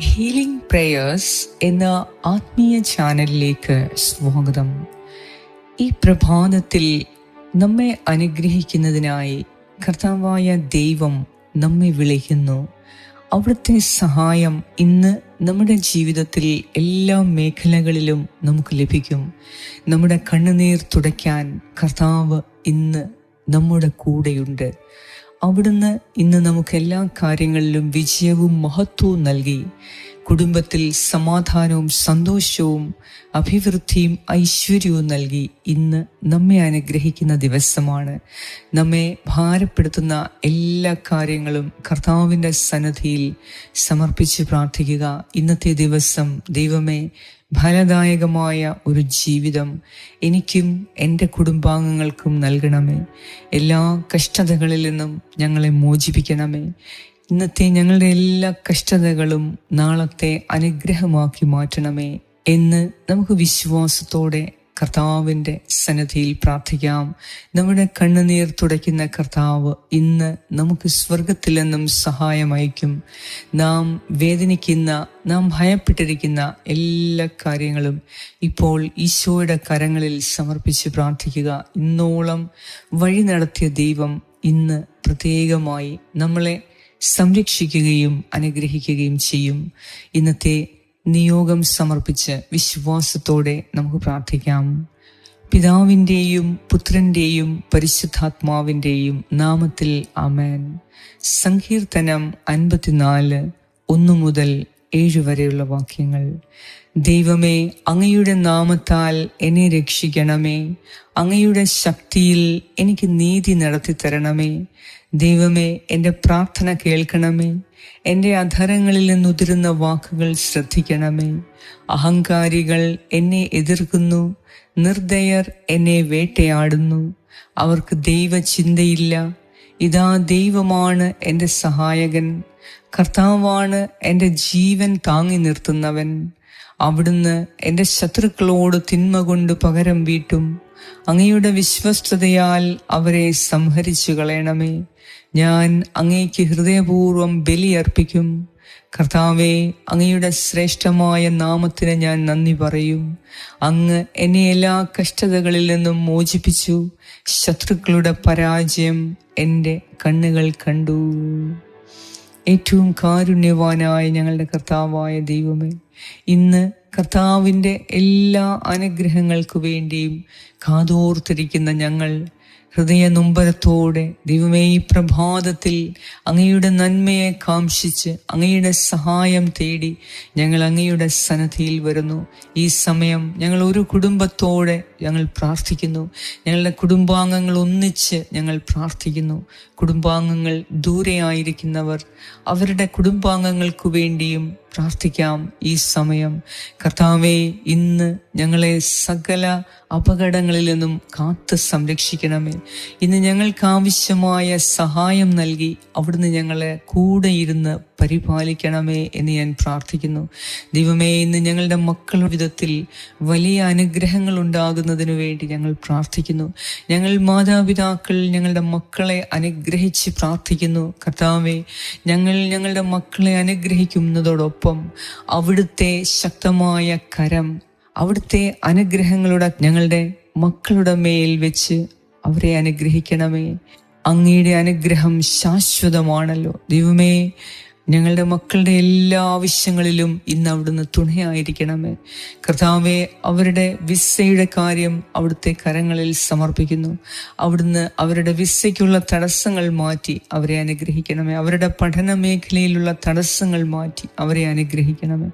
Healing prayers എന്ന ആത്മീയ ചാനലിലേക്ക് സ്വാഗതം. ഈ പ്രഭാതത്തിൽ നമ്മെ അനുഗ്രഹിക്കുന്നതിനായി കർത്താവായ ദൈവം നമ്മെ വിളിക്കുന്നു. അവിടുത്തെ സഹായം ഇന്ന് നമ്മുടെ ജീവിതത്തിൽ എല്ലാ മേഖലകളിലും നമുക്ക് ലഭിക്കും. നമ്മുടെ കണ്ണുനീർ തുടയ്ക്കാൻ കർത്താവ് ഇന്ന് നമ്മുടെ കൂടെയുണ്ട്. അവിടുന്ന് ഇന്ന് നമുക്ക് എല്ലാ കാര്യങ്ങളിലും വിജയവും മഹത്വവും നൽകി. കുടുംബത്തിൽ സമാധാനവും സന്തോഷവും അഭിവൃദ്ധിയും ഐശ്വര്യവും നൽകി ഇന്ന് നമ്മെ അനുഗ്രഹിക്കുന്ന ദിവസമാണ്. നമ്മെ ഭാരപ്പെടുത്തുന്ന എല്ലാ കാര്യങ്ങളും കർത്താവിന്റെ സന്നദ്ധിയിൽ സമർപ്പിച്ച് പ്രാർത്ഥിക്കുക. ഇന്നത്തെ ദിവസം ദൈവമേ ഫലദായകമായ ഒരു ജീവിതം എനിക്കും എന്റെ കുടുംബാംഗങ്ങൾക്കും നൽകണമേ. എല്ലാ കഷ്ടതകളിൽ നിന്നും ഞങ്ങളെ മോചിപ്പിക്കണമേ. ഇന്നത്തെ ഞങ്ങളുടെ എല്ലാ കഷ്ടതകളും നാളത്തെ അനുഗ്രഹമാക്കി മാറ്റണമേ എന്ന് നമുക്ക് വിശ്വാസത്തോടെ കർത്താവിന്റെ സന്നദ്ധിയിൽ പ്രാർത്ഥിക്കാം. നമ്മുടെ കണ്ണുനീർ തുടയ്ക്കുന്ന കർത്താവ് ഇന്ന് നമുക്ക് സ്വർഗത്തിൽ നിന്നും സഹായം അയക്കും നാം വേദനിക്കുന്ന നാം ഭയപ്പെട്ടിരിക്കുന്ന എല്ലാ കാര്യങ്ങളും ഇപ്പോൾ ഈശോയുടെ കരങ്ങളിൽ സമർപ്പിച്ച് പ്രാർത്ഥിക്കുക. ഇന്നോളം വഴി നടത്തിയ ദൈവം ഇന്ന് പ്രത്യേകമായി നമ്മളെ സംരക്ഷിക്കുകയും അനുഗ്രഹിക്കുകയും ചെയ്യും. ഇന്നത്തെ നിയോഗം സമർപ്പിച്ച് വിശ്വാസത്തോടെ നമുക്ക് പ്രാർത്ഥിക്കാം. പിതാവിന്റെയും പുത്രന്റെയും പരിശുദ്ധാത്മാവിന്റെയും നാമത്തിൽ അമേൻ സങ്കീർത്തനം അൻപത്തിനാല് ഒന്നു മുതൽ ഏഴു വരെയുള്ള വാക്യങ്ങൾ. ദൈവമേ അങ്ങയുടെ നാമത്താൽ എന്നെ രക്ഷിക്കണമേ. അങ്ങയുടെ ശക്തിയിൽ എനിക്ക് നീതി നടത്തി തരണമേ ദൈവമേ എന്റെ പ്രാർത്ഥന കേൾക്കണമേ. എന്റെ അധരങ്ങളിൽ നിന്നുതിരുന്ന വാക്കുകൾ ശ്രദ്ധിക്കണമേ. അഹങ്കാരികൾ എന്നെ എതിർക്കുന്നു. നിർദയർ എന്നെ വേട്ടയാടുന്നു. അവർക്ക് ദൈവചിന്തയില്ല. ഇതാ ദൈവമാണ് എന്റെ സഹായകൻ. കർത്താവാണ് എന്റെ ജീവൻ താങ്ങി നിർത്തുന്നവൻ. അവിടുന്ന് എന്റെ ശത്രുക്കളോട് തിന്മ കൊണ്ട് പകരം വീട്ടും. അങ്ങയുടെ വിശ്വസ്തതയാൽ അവരെ സംഹരിച്ചു കളയണമേ. ഞാൻ അങ്ങേക്ക് ഹൃദയപൂർവം ബലിയർപ്പിക്കും. കർത്താവെ അങ്ങയുടെ ശ്രേഷ്ഠമായ നാമത്തിന് ഞാൻ നന്ദി പറയും. അങ്ങ് എന്നെ എല്ലാ കഷ്ടതകളിൽ നിന്നും മോചിപ്പിച്ചു. ശത്രുക്കളുടെ പരാജയം എന്റെ കണ്ണുകൾ കണ്ടു. ഏറ്റവും കാരുണ്യവാനായ ഞങ്ങളുടെ കർത്താവായ ദൈവമേ ഇന്ന് കർത്താവിന്റെ എല്ലാ അനുഗ്രഹങ്ങൾക്കു വേണ്ടിയും കാതോർത്തിരിക്കുന്ന ഞങ്ങൾ ഹൃദയ നൊമ്പരത്തോടെ ദൈവമേ ഈ പ്രഭാതത്തിൽ അങ്ങയുടെ നന്മയെ കാംക്ഷിച്ച് അങ്ങയുടെ സഹായം തേടി ഞങ്ങൾ അങ്ങയുടെ സന്നദ്ധിയിൽ വരുന്നു. ഈ സമയം ഞങ്ങൾ ഒരു കുടുംബത്തോടെ ഞങ്ങൾ പ്രാർത്ഥിക്കുന്നു. ഞങ്ങളുടെ കുടുംബാംഗങ്ങൾ ഒന്നിച്ച് ഞങ്ങൾ പ്രാർത്ഥിക്കുന്നു. കുടുംബാംഗങ്ങൾ ദൂരെയായിരിക്കുന്നവർ അവരുടെ കുടുംബാംഗങ്ങൾക്കു വേണ്ടിയും പ്രാർത്ഥിക്കാം ഈ സമയം. കർത്താവെ ഇന്ന് ഞങ്ങളെ സകല അപകടങ്ങളിൽ നിന്നും കാത്ത് സംരക്ഷിക്കണമേ. ഇന്ന് ഞങ്ങൾക്ക് ആവശ്യമായ സഹായം നൽകി അവിടുന്ന് ഞങ്ങളെ കൂടെ ഇരുന്ന് പരിപാലിക്കണമേ എന്ന് ഞാൻ പ്രാർത്ഥിക്കുന്നു. ദൈവമേ ഇന്ന് ഞങ്ങളുടെ മക്കളുടെ വിധത്തിൽ വലിയ അനുഗ്രഹങ്ങൾ ഉണ്ടാകുന്നതിന് വേണ്ടി ഞങ്ങൾ പ്രാർത്ഥിക്കുന്നു. ഞങ്ങൾ മാതാപിതാക്കൾ ഞങ്ങളുടെ മക്കളെ അനുഗ്രഹിച്ച് പ്രാർത്ഥിക്കുന്നു. കർത്താവേ ഞങ്ങൾ ഞങ്ങളുടെ മക്കളെ അനുഗ്രഹിക്കുന്നതോടൊപ്പം അവിടുത്തെ ശക്തമായ കരം അവിടുത്തെ അനുഗ്രഹങ്ങളുടെ ഞങ്ങളുടെ മക്കളുടെ മേൽ വെച്ച് അവരെ അനുഗ്രഹിക്കണമേ. അങ്ങയുടെ അനുഗ്രഹം ശാശ്വതമാണല്ലോ. ദൈവമേ ഞങ്ങളുടെ മക്കളുടെ എല്ലാ ആവശ്യങ്ങളിലും ഇന്ന് അവിടുന്ന് തുണയായിരിക്കണമേ. കർത്താവെ അവരുടെ വിസയുടെ കാര്യം അവിടുത്തെ കരങ്ങളിൽ സമർപ്പിക്കുന്നു. അവിടുന്ന് അവരുടെ വിസയ്ക്കുള്ള തടസ്സങ്ങൾ മാറ്റി അവരെ അനുഗ്രഹിക്കണമേ. അവരുടെ പഠന മേഖലയിലുള്ള തടസ്സങ്ങൾ മാറ്റി അവരെ അനുഗ്രഹിക്കണമേ.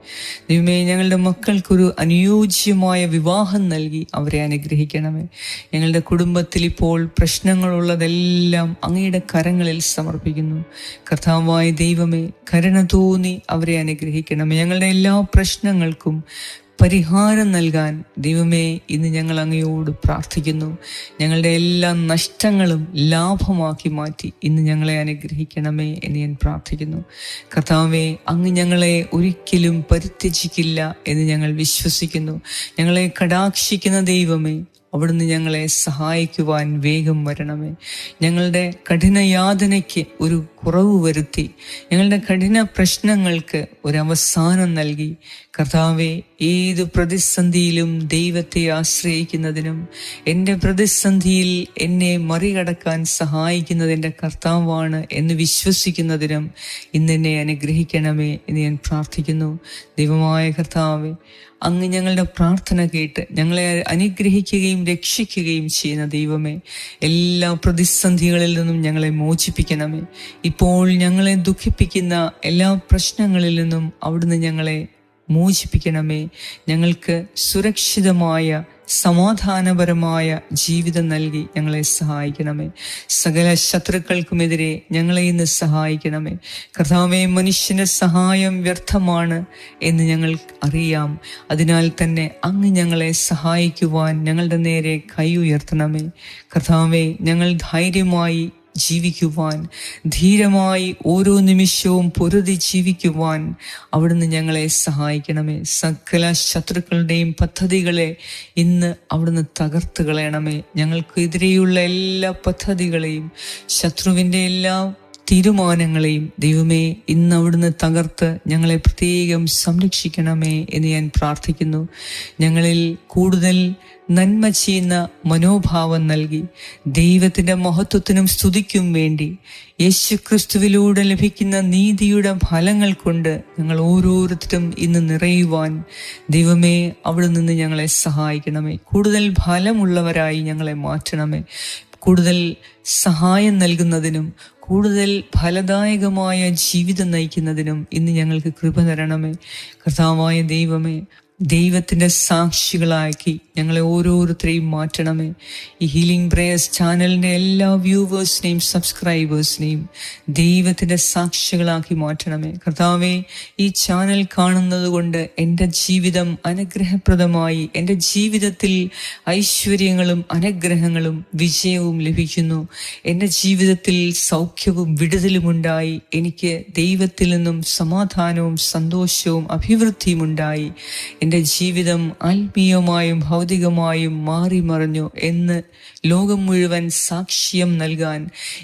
ദൈവമേ ഞങ്ങളുടെ മക്കൾക്കൊരു അനുയോജ്യമായ വിവാഹം നൽകി അവരെ അനുഗ്രഹിക്കണമേ. ഞങ്ങളുടെ കുടുംബത്തിൽ ഇപ്പോൾ പ്രശ്നങ്ങളുള്ളതെല്ലാം അങ്ങയുടെ കരങ്ങളിൽ സമർപ്പിക്കുന്നു. കർത്താവായ ദൈവമേ കരുണ തോന്നി അവരെ അനുഗ്രഹിക്കണം. ഞങ്ങളുടെ എല്ലാ പ്രശ്നങ്ങൾക്കും പരിഹാരം നൽകാൻ ദൈവമേ ഇന്ന് ഞങ്ങൾ അങ്ങയോട് പ്രാർത്ഥിക്കുന്നു. ഞങ്ങളുടെ എല്ലാ നഷ്ടങ്ങളും ലാഭമാക്കി മാറ്റി ഇന്ന് ഞങ്ങളെ അനുഗ്രഹിക്കണമേ എന്ന് ഞാൻ പ്രാർത്ഥിക്കുന്നു. കർത്താവെ അങ്ങ് ഞങ്ങളെ ഒരിക്കലും പരിത്യജിക്കില്ല എന്ന് ഞങ്ങൾ വിശ്വസിക്കുന്നു. ഞങ്ങളെ കടാക്ഷിക്കുന്ന ദൈവമേ അവിടുന്ന് ഞങ്ങളെ സഹായിക്കുവാൻ വേഗം വരണമേ. ഞങ്ങളുടെ കഠിന യാതനയ്ക്ക് ഒരു കുറവ് വരുത്തി. ഞങ്ങളുടെ കഠിന പ്രശ്നങ്ങൾക്ക് ഒരവസാനം നൽകി. കർത്താവെ ഏത് പ്രതിസന്ധിയിലും ദൈവത്തെ ആശ്രയിക്കുന്നതിനും എന്റെ പ്രതിസന്ധിയിൽ എന്നെ മറികടക്കാൻ സഹായിക്കുന്നതിന്റെ കർത്താവാണ് എന്ന് വിശ്വസിക്കുന്നതിനും ഇന്നെന്നെ അനുഗ്രഹിക്കണമേ എന്ന് ഞാൻ പ്രാർത്ഥിക്കുന്നു. ദൈവമായ കർത്താവെ അങ്ങ് ഞങ്ങളുടെ പ്രാർത്ഥന കേട്ട് ഞങ്ങളെ അനുഗ്രഹിക്കുകയും രക്ഷിക്കുകയും ചെയ്യുന്ന ദൈവമേ എല്ലാ പ്രതിസന്ധികളിൽ നിന്നും ഞങ്ങളെ മോചിപ്പിക്കണമേ. ഇപ്പോൾ ഞങ്ങളെ ദുഃഖിപ്പിക്കുന്ന എല്ലാ പ്രശ്നങ്ങളിൽ നിന്നും അവിടുന്ന് ഞങ്ങളെ മോചിപ്പിക്കണമേ. ഞങ്ങൾക്ക് സുരക്ഷിതമായ സമാധാനപരമായ ജീവിതം നൽകി ഞങ്ങളെ സഹായിക്കണമേ. സകല ശത്രുക്കൾക്കുമെതിരെ ഞങ്ങളെ ഇന്ന് സഹായിക്കണമേ. കർത്താവെ മനുഷ്യന് സഹായം വ്യർത്ഥമാണ് എന്ന് ഞങ്ങൾ അറിയാം. അതിനാൽ തന്നെ അങ്ങ് ഞങ്ങളെ സഹായിക്കുവാൻ ഞങ്ങളുടെ നേരെ കൈ ഉയർത്തണമേ. കർത്താവെ ഞങ്ങൾ ധൈര്യമായി ജീവിക്കുവാൻ ധീരമായി ഓരോ നിമിഷവും പൊരുതി ജീവിക്കുവാൻ അവിടുന്ന് ഞങ്ങളെ സഹായിക്കണമേ. സകല ശത്രുക്കളുടെയും പദ്ധതികളെ ഇന്ന് അവിടുന്ന് തകർത്ത് കളയണമേ. ഞങ്ങൾക്കെതിരെയുള്ള എല്ലാ പദ്ധതികളെയും ശത്രുവിന്റെ എല്ലാ തീരുമാനങ്ങളെയും ദൈവമേ ഇന്ന് അവിടുന്ന് തകർത്ത് ഞങ്ങളെ പ്രത്യേകം സംരക്ഷിക്കണമേ എന്ന് ഞാൻ പ്രാർത്ഥിക്കുന്നു. ഞങ്ങളിൽ കൂടുതൽ നന്മ ചെയ്യുന്ന മനോഭാവം നൽകി ദൈവത്തിന്റെ മഹത്വത്തിനും സ്തുതിക്കും വേണ്ടി യേശു ക്രിസ്തുവിലൂടെ ലഭിക്കുന്ന നീതിയുടെ ഫലങ്ങൾ കൊണ്ട് ഞങ്ങൾ ഓരോരുത്തരും ഇന്ന് നിറയുവാൻ ദൈവമേ അവിടെ നിന്ന് ഞങ്ങളെ സഹായിക്കണമേ. കൂടുതൽ ഫലമുള്ളവരായി ഞങ്ങളെ മാറ്റണമേ. കൂടുതൽ സഹായം നൽകുന്നതിനും കൂടുതൽ ഫലദായകമായ ജീവിതം നയിക്കുന്നതിനും ഇന്ന് ഞങ്ങൾക്ക് കൃപ തരണമേ. കർത്താവായ ദൈവമേ ദൈവത്തിന്റെ സാക്ഷികളാക്കി ഞങ്ങളെ ഓരോരുത്തരെയും മാറ്റണമേ. ഈ ഹീലിംഗ് പ്രേയേഴ്സ് ചാനലിന്റെ എല്ലാ വ്യൂവേഴ്സിനെയും സബ്സ്ക്രൈബേഴ്സിനെയും ദൈവത്തിന്റെ സാക്ഷികളാക്കി മാറ്റണമേ. കർത്താവേ ഈ ചാനൽ കാണുന്നത് കൊണ്ട് എന്റെ ജീവിതം അനുഗ്രഹപ്രദമായി എന്റെ ജീവിതത്തിൽ ഐശ്വര്യങ്ങളും അനുഗ്രഹങ്ങളും വിജയവും ലഭിക്കുന്നു. എന്റെ ജീവിതത്തിൽ സൗഖ്യവും വിടുതലുമുണ്ടായി എനിക്ക് ദൈവത്തിൽ നിന്നും സമാധാനവും സന്തോഷവും അഭിവൃദ്ധിയും ഉണ്ടായി. എന്റെ ജീവിതം ആത്മീയമായും ഭൗതികമായും മാറി മറിഞ്ഞു എന്ന് ലോകം മുഴുവൻ സാക്ഷ്യം നൽകാൻ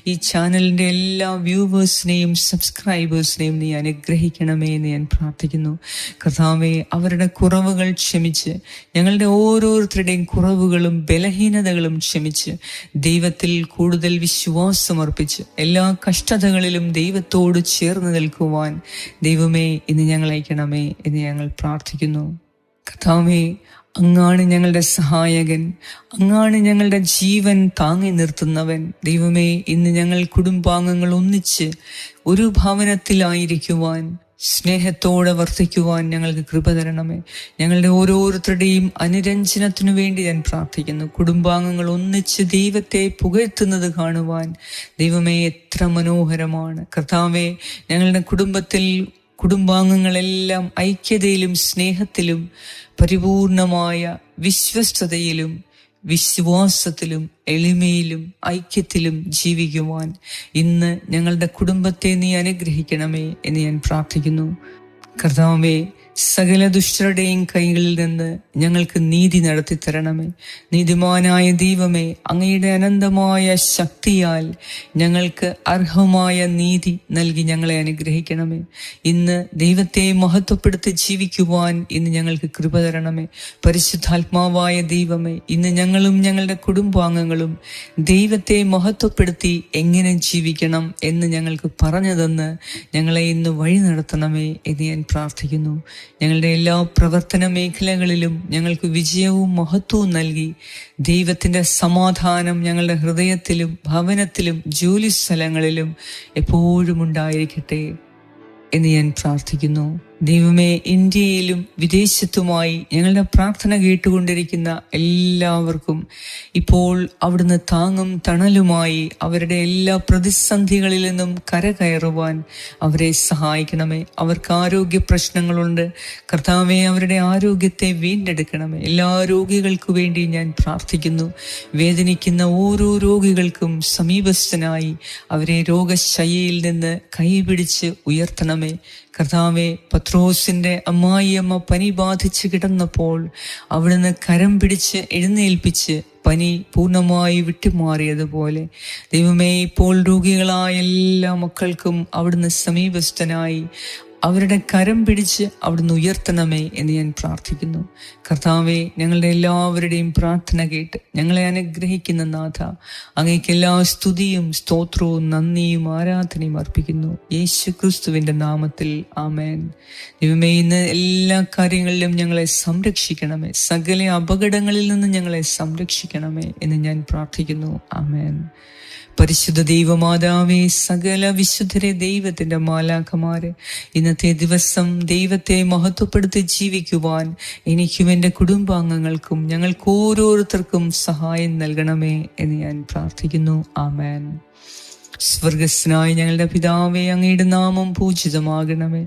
ഈ ചാനലിന്റെ എല്ലാ വ്യൂവേഴ്സിനെയും സബ്സ്ക്രൈബേഴ്സിനെയും നീ അനുഗ്രഹിക്കണമേ എന്ന് ഞാൻ പ്രാർത്ഥിക്കുന്നു. കർത്താവെ അവരുടെ കുറവുകൾ ക്ഷമിച്ച് ഞങ്ങളുടെ ഓരോരുത്തരുടെയും കുറവുകളും ബലഹീനതകളും ക്ഷമിച്ച് ദൈവത്തിൽ കൂടുതൽ വിശ്വാസമർപ്പിച്ച് എല്ലാ കഷ്ടതകളിലും ദൈവത്തോട് ചേർന്ന് നിൽക്കുവാൻ ദൈവമേ ഇന്ന് ഞങ്ങളയക്കണമേ എന്ന് ഞങ്ങൾ പ്രാർത്ഥിക്കുന്നു. കർത്താവേ അങ്ങാണ് ഞങ്ങളുടെ സഹായകൻ. അങ്ങാണ് ഞങ്ങളുടെ ജീവൻ താങ്ങി നിർത്തുന്നവൻ. ദൈവമേ ഇന്ന് ഞങ്ങൾ കുടുംബാംഗങ്ങൾ ഒന്നിച്ച് ഒരു ഭവനത്തിലായിരിക്കുവാൻ സ്നേഹത്തോടെ വർദ്ധിക്കുവാൻ ഞങ്ങൾക്ക് കൃപ തരണമേ. ഞങ്ങളുടെ ഓരോരുത്തരുടെയും അനുരഞ്ജനത്തിനു വേണ്ടി ഞാൻ പ്രാർത്ഥിക്കുന്നു. കുടുംബാംഗങ്ങൾ ഒന്നിച്ച് ദൈവത്തെ പുകഴ്ത്തുന്നത് കാണുവാൻ ദൈവമേ എത്ര മനോഹരമാണ്. കർത്താവെ ഞങ്ങളുടെ കുടുംബത്തിൽ കുടുംബാംഗങ്ങളെല്ലാം ഐക്യതയിലും സ്നേഹത്തിലും പരിപൂർണമായ വിശ്വസ്തതയിലും വിശ്വാസത്തിലും എളിമയിലും ഐക്യത്തിലും ജീവിക്കുവാൻ ഇന്ന് ഞങ്ങളുടെ കുടുംബത്തെ നീ അനുഗ്രഹിക്കണമേ എന്ന് ഞാൻ പ്രാർത്ഥിക്കുന്നു. കർത്താവേ സകല ദുഷ്ടരുടെയും കൈകളിൽ നിന്ന് ഞങ്ങൾക്ക് നീതി നടത്തി തരണമേ നീതിമാനായ ദൈവമേ അങ്ങയുടെ അനന്തമായ ശക്തിയാൽ ഞങ്ങൾക്ക് അർഹമായ നീതി നൽകി ഞങ്ങളെ അനുഗ്രഹിക്കണമേ. ഇന്ന് ദൈവത്തെ മഹത്വപ്പെടുത്തി ജീവിക്കുവാൻ ഇന്ന് ഞങ്ങൾക്ക് കൃപ തരണമേ. പരിശുദ്ധാത്മാവായ ദൈവമേ ഇന്ന് ഞങ്ങളും ഞങ്ങളുടെ കുടുംബാംഗങ്ങളും ദൈവത്തെ മഹത്വപ്പെടുത്തി എങ്ങനെ ജീവിക്കണം എന്ന് ഞങ്ങൾക്ക് പറഞ്ഞു തന്ന് ഞങ്ങളെ ഇന്ന് വഴി നടത്തണമേ എന്ന് ഞാൻ പ്രാർത്ഥിക്കുന്നു. ഞങ്ങളുടെ എല്ലാ പ്രവർത്തന മേഖലകളിലും ഞങ്ങൾക്ക് വിജയവും മഹത്വവും നൽകി. ദൈവത്തിന്റെ സമാധാനം ഞങ്ങളുടെ ഹൃദയത്തിലും ഭവനത്തിലും ജോലി സ്ഥലങ്ങളിലും എപ്പോഴും ഉണ്ടായിരിക്കട്ടെ എന്ന് ഞാൻ പ്രാർത്ഥിക്കുന്നു. ദൈവമേ ഇന്ത്യയിലും വിദേശത്തുമായി ഞങ്ങളുടെ പ്രാർത്ഥന കേട്ടുകൊണ്ടിരിക്കുന്ന എല്ലാവർക്കും ഇപ്പോൾ അവിടുന്ന് താങ്ങും തണലുമായി അവരുടെ എല്ലാ പ്രതിസന്ധികളിൽ നിന്നും കരകയറുവാൻ അവരെ സഹായിക്കണമേ. അവർക്ക് ആരോഗ്യ പ്രശ്നങ്ങളുണ്ട്. കർത്താവെ അവരുടെ ആരോഗ്യത്തെ വീണ്ടെടുക്കണമേ. എല്ലാ രോഗികൾക്കു വേണ്ടി ഞാൻ പ്രാർത്ഥിക്കുന്നു. വേദനിക്കുന്ന ഓരോ രോഗികൾക്കും സമീപസ്ഥനായി അവരെ രോഗശയ്യയിൽ നിന്ന് കൈപിടിച്ച് ഉയർത്തണമേ. കർത്താവെ പത്രോസിന്റെ അമ്മായിയമ്മ പനി ബാധിച്ച് കിടന്നപ്പോൾ അവിടുന്ന് കരം പിടിച്ച് എഴുന്നേൽപ്പിച്ച് പനി പൂർണമായി വിട്ടുമാറിയതുപോലെ. ദൈവമേ ഇപ്പോൾ രോഗികളായ എല്ലാ മക്കൾക്കും അവിടുന്ന് സമീപസ്ഥനായി. അവരുടെ കരം പിടിച്ച് അവിടുന്ന് ഉയർത്തണമേ എന്ന് ഞാൻ പ്രാർത്ഥിക്കുന്നു. കർത്താവെ ഞങ്ങളുടെ എല്ലാവരുടെയും പ്രാർത്ഥന കേട്ട് ഞങ്ങളെ അനുഗ്രഹിക്കുന്ന നാഥ അങ്ങേക്ക് എല്ലാ സ്തുതിയും സ്തോത്രവും നന്ദിയും ആരാധനയും അർപ്പിക്കുന്നു. യേശു ക്രിസ്തുവിന്റെ നാമത്തിൽ ആമേൻ. ദൈവമേ ഇന്ന് എല്ലാ കാര്യങ്ങളിലും ഞങ്ങളെ സംരക്ഷിക്കണമേ. സകല അപകടങ്ങളിൽ നിന്ന് ഞങ്ങളെ സംരക്ഷിക്കണമേ എന്ന് ഞാൻ പ്രാർത്ഥിക്കുന്നു. ആമേൻ. പരിശുദ്ധ ദൈവമാതാവേ സകല വിശുദ്ധരെ ദൈവത്തിന്റെ മാലാഖമാരെ ഇന്നത്തെ ദിവസം ദൈവത്തെ മഹത്വപ്പെടുത്തി ജീവിക്കുവാൻ എനിക്കും എന്റെ കുടുംബാംഗങ്ങൾക്കും ഞങ്ങൾക്ക് ഓരോരുത്തർക്കും സഹായം നൽകണമേ എന്ന് ഞാൻ പ്രാർത്ഥിക്കുന്നു. ആമേൻ. സ്വർഗസ്നായി ഞങ്ങളുടെ പിതാവേ അങ്ങയുടെ നാമം പൂജിതമാകണമേ.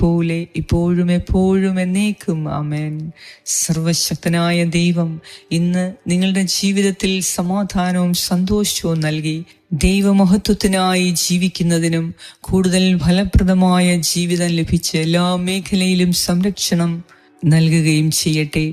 പോലെ ഇപ്പോഴും എപ്പോഴും എന്നേക്കും. ആമേൻ. സർവശക്തനായ ദൈവം ഇന്ന് നിങ്ങളുടെ ജീവിതത്തിൽ സമാധാനവും സന്തോഷവും നൽകി ദൈവമഹത്വത്തിനായി ജീവിക്കുന്നതിനും കൂടുതൽ ഫലപ്രദമായ ജീവിതം ലഭിച്ച് എല്ലാ മേഖലയിലും സംരക്ഷണം നൽകുകയും ചെയ്യട്ടെ.